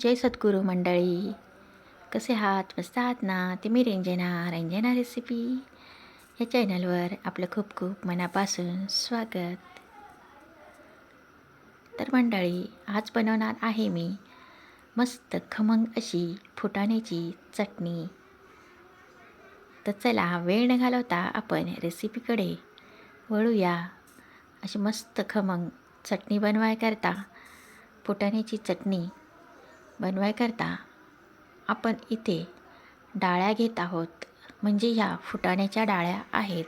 जय सद्गुरू मंडळी. कसे आहात? मस्त आहात ना? ते मी रेंजना रेंजना रेसिपी या चॅनलवर आपलं खूप खूप मनापासून स्वागत. तर मंडळी आज बनवणार आहे मी मस्त खमंग अशी फुटाण्याची चटणी. तर चला वेळ न घालवता आपण रेसिपीकडे वळूया. अशी मस्त खमंग चटणी बनवाय करता फुटाण्याची चटणी बनवायकरता आपण इथे डाळ्या घेत आहोत. म्हणजे ह्या फुटाण्याच्या डाळ्या आहेत.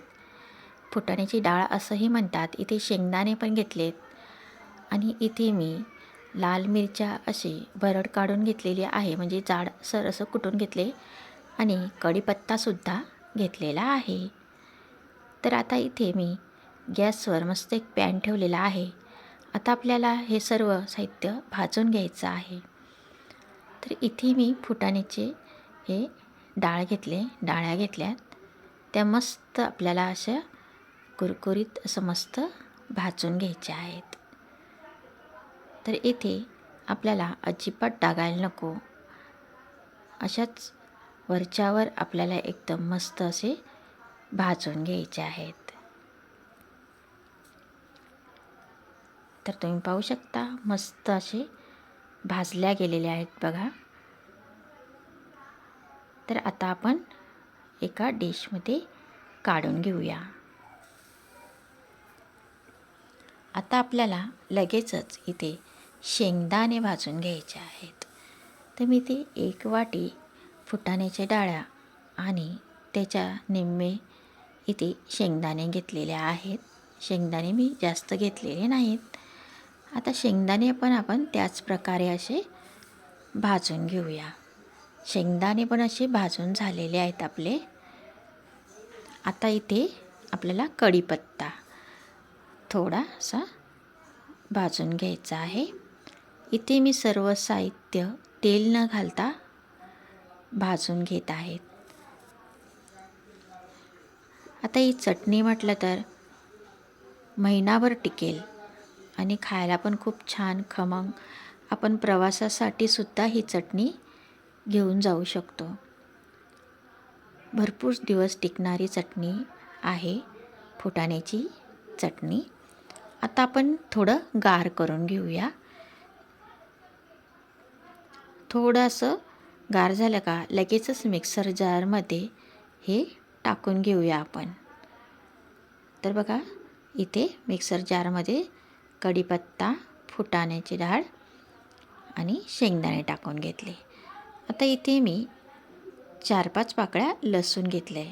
फुटाण्याची डाळ असंही म्हणतात. इथे शेंगदाणे पण घेतलेत. आणि इथे मी लाल मिरच्या अशी भरड काढून घेतलेली आहे. म्हणजे जाड सर असं कुटून घेतले. आणि कढीपत्तासुद्धा घेतलेला आहे. तर आता इथे मी गॅसवर मस्त एक पॅन ठेवलेला आहे. आता आपल्याला हे सर्व साहित्य भाजून घ्यायचं आहे. तर इथे मी फुटाण्याचे हे डाळ घेतले डाळ्या घेतल्यात. त्या मस्त आपल्याला अशा कुरकुरीत असं मस्त भाजून घ्यायच्या आहेत. तर इथे आपल्याला अजिबात डागायला नको. अशाच वरच्यावर आपल्याला एकदम मस्त असे भाजून घ्यायचे आहेत. तर तुम्ही पाहू शकता मस्त असे भाजल्या गेलेल्या आहेत बघा. तर आता आपण एका डिशमध्ये काढून घेऊया. आता आपल्याला लगेचच इथे शेंगदाणे भाजून घ्यायचे आहेत. तर मी ते एक वाटी फुटाण्याच्या डाळ्या आणि त्याच्या निम्मे इथे शेंगदाणे घेतलेले आहेत. शेंगदाणे मी जास्त घेतलेले नाहीत. आता शेंगदाणे पण आपण त्याच प्रकारे असे भाजून घेऊया. शेंगदाणे पण असे भाजून झालेले आहेत आपले. आता इथे आपल्याला कढीपत्ता थोडासा भाजून घ्यायचा आहे. इथे मी सर्व साहित्य तेल न घालता भाजून घेत आहेत आता ही चटणी म्हटलं तर महिनाभर टिकेल. आणि खायला पण खूप छान खमंग. आपण प्रवासासाठी सुद्धा ही चटणी घेऊन जाऊ शकतो. भरपूर दिवस टिकणारी चटणी आहे फुटाण्याची चटणी. आता आपण थोडं गार करून घेऊया. थोडंसं गार झालं का लगेचच मिक्सर जारमध्ये हे टाकून घेऊया आपण. तर बघा इथे मिक्सर जारमध्ये कढीपत्ता फुटाण्याची डाळ आणि शेंगदाणे टाकून घेतले. आता इथे मी चार पाच पाकळ्या लसूण घेतले.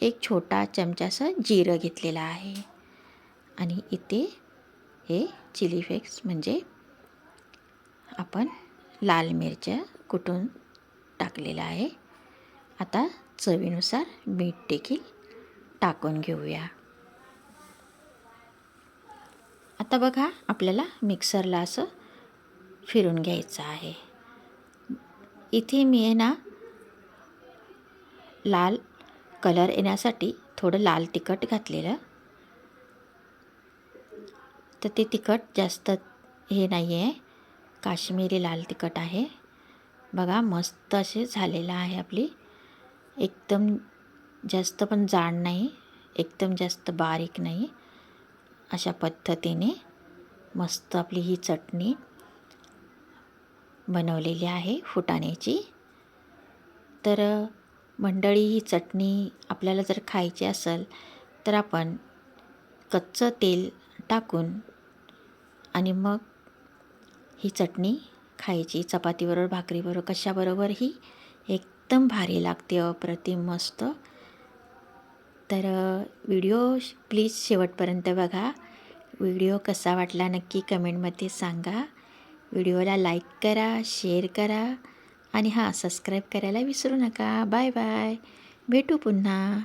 एक छोटा चमचासं जिरं घेतलेलं आहे. आणि इथे हे चिली फ्लेक्स म्हणजे आपण लाल मिरच्या कुटून टाकलेलं आहे. आता चवीनुसार मीठ देखील टाकून घेऊया. आता बघा आपल्याला मिक्सरला असं फिरून घ्यायचं आहे. इथे मी आहे ना लाल कलर येण्यासाठी थोडं लाल तिखट घातलेलं. तर ते तिखट जास्त हे नाही आहे काश्मीरी लाल तिखट आहे. बघा मस्त असे झालेलं आहे आपली. एकदम जास्त पण जाड नाही. एकदम जास्त बारीक नाही. अशा पद्धतीने मस्त आपली ही चटणी बनवलेली आहे फुटाण्याची. तर मंडळी ही चटणी आपल्याला जर खायची असेल तर आपण कच्चं तेल टाकून आणि मग ही चटणी खायची. चपातीबरोबर भाकरीबरोबर कशाबरोबरही. एकदम भारी लागते अप्रतिम मस्त. तर व्हिडिओ प्लीज शेवटपर्यंत बघा. व्हिडिओ कसा वाटला नक्की कमेंटमध्ये सांगा. व्हिडिओला लाईक करा शेअर करा आणि हां सबस्क्राईब करायला विसरू नका. Bye bye. भेटू पुन्हा.